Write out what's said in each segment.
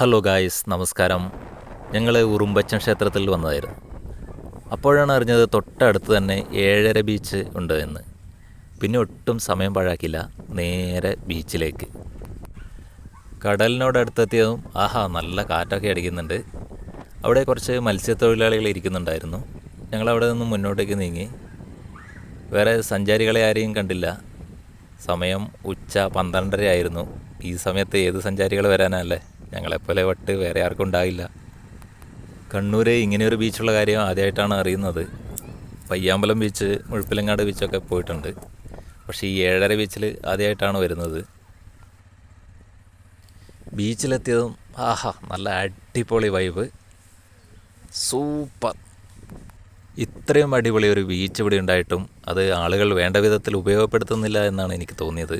Hello guys നമസ്കാരം. ഞങ്ങൾ ഉറുമ്പച്ചൻ ക്ഷേത്രത്തിൽ വന്നതായിരുന്നു. അപ്പോഴാണ് അറിഞ്ഞത് തൊട്ടടുത്ത് തന്നെ ഏഴര ബീച്ച് ഉണ്ട് എന്ന്. പിന്നെ ഒട്ടും സമയം പാഴാക്കില്ല. നേരെ ബീച്ചിലേക്ക് കടലിനോട് അടുത്തെത്തിയതും ആഹാ നല്ല കാറ്റൊക്കെ അടിക്കുന്നുണ്ട്. അവിടെ കുറച്ച് മത്സ്യത്തൊഴിലാളികൾ ഇരിക്കുന്നുണ്ടായിരുന്നു. ഞങ്ങളവിടെ നിന്ന് മുന്നോട്ടേക്ക് നീങ്ങി. വേറെ സഞ്ചാരികളെ ആരെയും കണ്ടില്ല. സമയം ഉച്ച പന്ത്രണ്ടര ആയിരുന്നു ഈ സമയത്ത് ഏത് സഞ്ചാരികൾ വരാനല്ലേ ഞങ്ങളെപ്പോലെ വട്ട് വേറെ ആർക്കും ഉണ്ടാവില്ല കണ്ണൂർ ഇങ്ങനെയൊരു ബീച്ചുള്ള കാര്യം ആദ്യമായിട്ടാണ് അറിയുന്നത്. പയ്യാമ്പലം ബീച്ച് മുഴുപ്പിലങ്ങാട് ബീച്ചൊക്കെ പോയിട്ടുണ്ട്. പക്ഷേ ഈ ഏഴര ബീച്ചിൽ ആദ്യമായിട്ടാണ് വരുന്നത്. ബീച്ചിലെത്തിയതും ആഹാ നല്ല അടിപൊളി വൈബ്. സൂപ്പർ. ഇത്രയും അടിപൊളി ഒരു ബീച്ച് ഇവിടെ ഉണ്ടായിട്ടും അത് ആളുകൾ വേണ്ട വിധത്തിൽ ഉപയോഗപ്പെടുത്തുന്നില്ല എന്നാണ് എനിക്ക് തോന്നിയത്.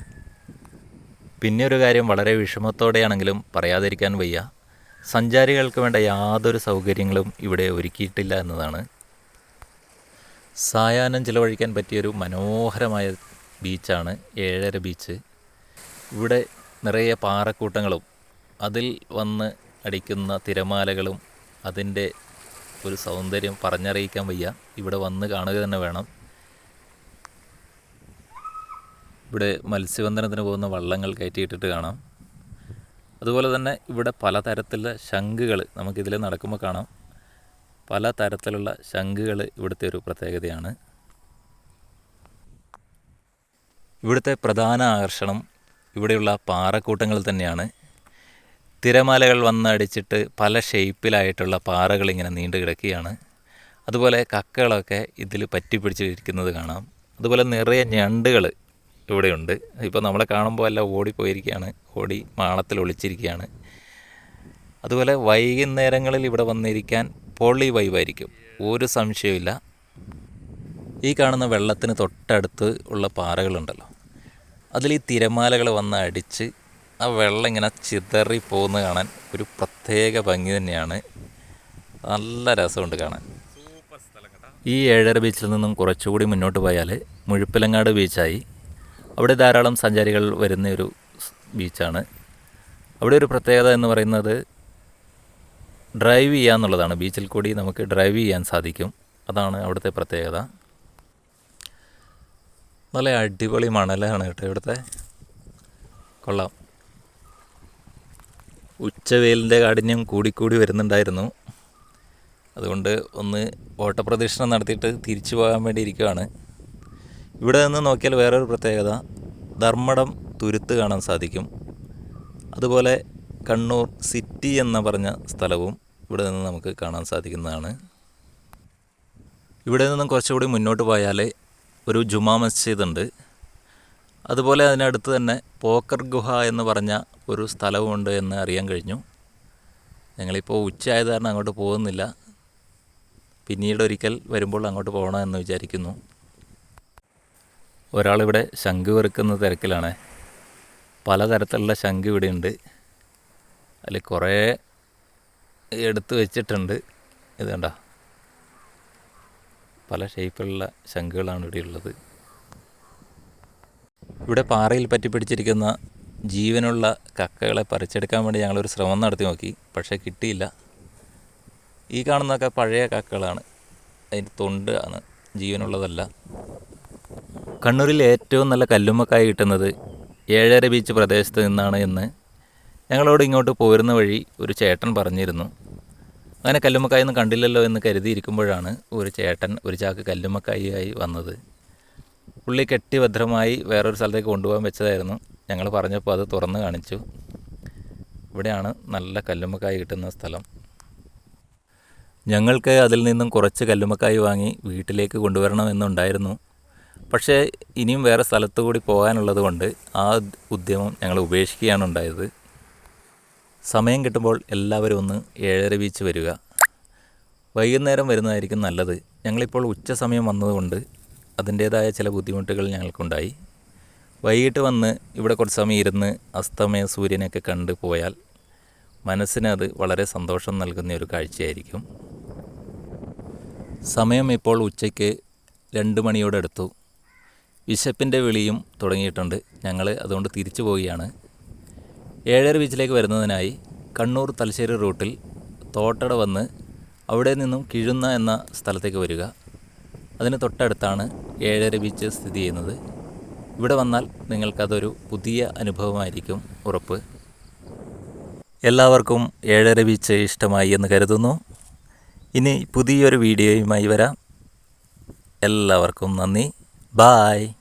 പിന്നെ ഒരു കാര്യം വളരെ വിഷമത്തോടെയാണെങ്കിലും പറയാതിരിക്കാൻ വയ്യ. സഞ്ചാരികൾക്ക് വേണ്ട യാതൊരു സൗകര്യങ്ങളും ഇവിടെ ഒരുക്കിയിട്ടില്ല എന്നതാണ്. സായാഹ്നം ചിലവഴിക്കാൻ പറ്റിയൊരു മനോഹരമായ ബീച്ചാണ് ഏഴര ബീച്ച്. ഇവിടെ നിറയെ പാറക്കൂട്ടങ്ങളും അതിൽ വന്ന് അടിക്കുന്ന തിരമാലകളും അതിന്റെ ഒരു സൗന്ദര്യം പറഞ്ഞറിയിക്കാൻ വയ്യ. ഇവിടെ വന്ന് കാണുക തന്നെ വേണം. ഇവിടെ മത്സ്യബന്ധനത്തിന് പോകുന്ന വള്ളങ്ങൾ കയറ്റിയിട്ടിട്ട് കാണാം. അതുപോലെ തന്നെ ഇവിടെ പലതരത്തിലുള്ള ശംഖുകൾ നമുക്കിതിൽ നടക്കുമ്പോൾ കാണാം. പല തരത്തിലുള്ള ശംഖുകൾ ഇവിടുത്തെ ഒരു പ്രത്യേകതയാണ്. ഇവിടുത്തെ പ്രധാന ആകർഷണം ഇവിടെയുള്ള പാറക്കൂട്ടങ്ങൾ തന്നെയാണ്. തിരമാലകൾ വന്നടിച്ചിട്ട് പല ഷേപ്പിലായിട്ടുള്ള പാറകൾ ഇങ്ങനെ നീണ്ടു കിടക്കുകയാണ്. അതുപോലെ കക്കകളൊക്കെ ഇതിൽ പറ്റിപ്പിടിച്ചിരിക്കുന്നത് കാണാം. അതുപോലെ നിറയെ ഞണ്ടുകൾ ഇവിടെയുണ്ട്. ഇപ്പോൾ നമ്മളെ കാണുമ്പോൾ എല്ലാം ഓടിപ്പോയിരിക്കുകയാണ് ഓടി മാളത്തിൽ ഒളിച്ചിരിക്കുകയാണ് അതുപോലെ വൈകുന്നേരങ്ങളിൽ ഇവിടെ വന്നിരിക്കാൻ പൊള്ളി വൈവായിരിക്കും ഒരു സംശയമില്ല ഈ കാണുന്ന വെള്ളത്തിന് തൊട്ടടുത്ത് ഉള്ള പാറകളുണ്ടല്ലോ. അതിൽ ഈ തിരമാലകൾ വന്ന് അടിച്ച് ആ വെള്ളം ഇങ്ങനെ ചിതറി പോകുന്ന കാണാൻ ഒരു പ്രത്യേക ഭംഗി തന്നെയാണ്. നല്ല രസമുണ്ട് കാണാൻ. ഈ ഏഴര ബീച്ചിൽ നിന്നും കുറച്ചുകൂടി മുന്നോട്ട് പോയാൽ മുഴുപ്പിലങ്ങാട് ബീച്ചായി അവിടെ ധാരാളം സഞ്ചാരികൾ വരുന്ന ഒരു ബീച്ചാണ്. അവിടെ ഒരു പ്രത്യേകത എന്ന് പറയുന്നത് ഡ്രൈവ് ചെയ്യുക എന്നുള്ളതാണ്. ബീച്ചിൽ കൂടി നമുക്ക് ഡ്രൈവ് ചെയ്യാൻ സാധിക്കും. അതാണ് അവിടുത്തെ പ്രത്യേകത. നല്ല അടിപൊളി മണലാണ് കേട്ടോ ഇവിടുത്തെ. കൊള്ളാം. ഉച്ചവെയിലിന്റെ കാഠിന്യം കൂടിക്കൂടി വരുന്നുണ്ടായിരുന്നു. അതുകൊണ്ട് ഒന്ന് ഓട്ടപ്രദക്ഷിണം നടത്തിയിട്ട് തിരിച്ചു പോകാൻ വേണ്ടി ഇരിക്കുകയാണ് ഇവിടെ നിന്ന് നോക്കിയാൽ വേറൊരു പ്രത്യേകത. ധർമ്മടം തുരുത്ത് കാണാൻ സാധിക്കും. അതുപോലെ കണ്ണൂർ സിറ്റി എന്ന പറഞ്ഞ സ്ഥലവും ഇവിടെ നിന്ന് നമുക്ക് കാണാൻ സാധിക്കുന്നതാണ്. ഇവിടെ നിന്നും കുറച്ചുകൂടി മുന്നോട്ട് പോയാൽ ഒരു ജുമാ മസ്ജിദ് ഉണ്ട്. അതുപോലെ അതിനടുത്ത് തന്നെ പോക്കർ ഗുഹ എന്ന് പറഞ്ഞ ഒരു സ്ഥലവുമുണ്ട് എന്ന് അറിയാൻ കഴിഞ്ഞു. ഞങ്ങളിപ്പോൾ ഉച്ചയായത് കാരണം അങ്ങോട്ട് പോകുന്നില്ല. പിന്നീട് ഒരിക്കൽ വരുമ്പോൾ അങ്ങോട്ട് പോകണമെന്ന് വിചാരിക്കുന്നു. ഒരാളിവിടെ ശംഖ് വെറുക്കുന്ന തിരക്കിലാണ്. പലതരത്തിലുള്ള ശംഖ് ഇവിടെയുണ്ട്. അതിൽ കുറേ എടുത്തു വെച്ചിട്ടുണ്ട്. ഇത് കണ്ട? പല ഷേപ്പിലുള്ള ശംഖുകളാണ് ഇവിടെ ഉള്ളത് ഇവിടെ പാറയിൽ പറ്റി പിടിച്ചിരിക്കുന്ന ജീവനുള്ള കക്കകളെ പറിച്ചെടുക്കാൻ വേണ്ടി ഞങ്ങളൊരു ശ്രമം നടത്തി നോക്കി. പക്ഷേ കിട്ടിയില്ല. ഈ കാണുന്നതൊക്കെ പഴയ കക്കകളാണ്. അതിന്റെ തൊണ്ട് ആണ്. ജീവനുള്ളതല്ല. കണ്ണൂരിൽ ഏറ്റവും നല്ല കല്ലുമ്മക്കായ കിട്ടുന്നത് ഏഴര ബീച്ച് പ്രദേശത്ത് നിന്നാണ് എന്ന് ഞങ്ങളോട് ഇങ്ങോട്ട് പോരുന്ന വഴി ഒരു ചേട്ടൻ പറഞ്ഞിരുന്നു. അങ്ങനെ കല്ലുമ്മക്കായൊന്നും കണ്ടില്ലല്ലോ എന്ന് കരുതിയിരിക്കുമ്പോഴാണ് ഒരു ചേട്ടൻ ഒരു ചാക്ക് കല്ലുമ്മക്കായി വന്നത്. പുള്ളി കെട്ടിഭദ്രമായി വേറൊരു സ്ഥലത്തേക്ക് കൊണ്ടുപോകാൻ വെച്ചതായിരുന്നു. ഞങ്ങൾ പറഞ്ഞപ്പോൾ അത് തുറന്ന് കാണിച്ചു. ഇവിടെയാണ് നല്ല കല്ലുമ്മക്കായി കിട്ടുന്ന സ്ഥലം. ഞങ്ങൾക്ക് അതിൽ നിന്നും കുറച്ച് കല്ലുമ്മക്കായി വാങ്ങി വീട്ടിലേക്ക് കൊണ്ടുവരണമെന്നുണ്ടായിരുന്നു. പക്ഷേ ഇനിയും വേറെ സ്ഥലത്തു കൂടി പോകാനുള്ളത് കൊണ്ട് ആ ഉദ്യമം ഞങ്ങൾ ഉപേക്ഷിക്കുകയാണ് ഉണ്ടായത്. സമയം കിട്ടുമ്പോൾ എല്ലാവരും ഒന്ന് ഏഴര ബീച്ച് വരിക. വൈകുന്നേരം വരുന്നതായിരിക്കും നല്ലത്. ഞങ്ങളിപ്പോൾ ഉച്ച സമയം വന്നതുകൊണ്ട് അതിന്റേതായ ചില ബുദ്ധിമുട്ടുകൾ ഞങ്ങൾക്കുണ്ടായി. വൈകിട്ട് വന്ന് ഇവിടെ കുറച്ച് സമയം ഇരുന്ന് അസ്തമയ സൂര്യനെയൊക്കെ കണ്ട് പോയാൽ മനസ്സിന് അത് വളരെ സന്തോഷം നൽകുന്ന ഒരു കാഴ്ചയായിരിക്കും. സമയം ഇപ്പോൾ ഉച്ചയ്ക്ക് രണ്ട് മണിയോടടുത്തു വിശപ്പിന്റെ വിളിയും തുടങ്ങിയിട്ടുണ്ട്. ഞങ്ങൾ അതുകൊണ്ട് തിരിച്ചു പോവുകയാണ്. ഏഴര ബീച്ചിലേക്ക് വരുന്നതിനായി കണ്ണൂർ തലശ്ശേരി റൂട്ടിൽ തോട്ടട വന്ന് അവിടെ നിന്നും കിഴുന്ന എന്ന സ്ഥലത്തേക്ക് വരിക. അതിന് തൊട്ടടുത്താണ് ഏഴര ബീച്ച് സ്ഥിതി ചെയ്യുന്നത്. ഇവിടെ വന്നാൽ നിങ്ങൾക്കതൊരു പുതിയ അനുഭവമായിരിക്കും ഉറപ്പ്. എല്ലാവർക്കും ഏഴര ബീച്ച് ഇഷ്ടമായി എന്ന് കരുതുന്നു. ഇനി പുതിയൊരു വീഡിയോയുമായി വരാം. എല്ലാവർക്കും നന്ദി. Bye!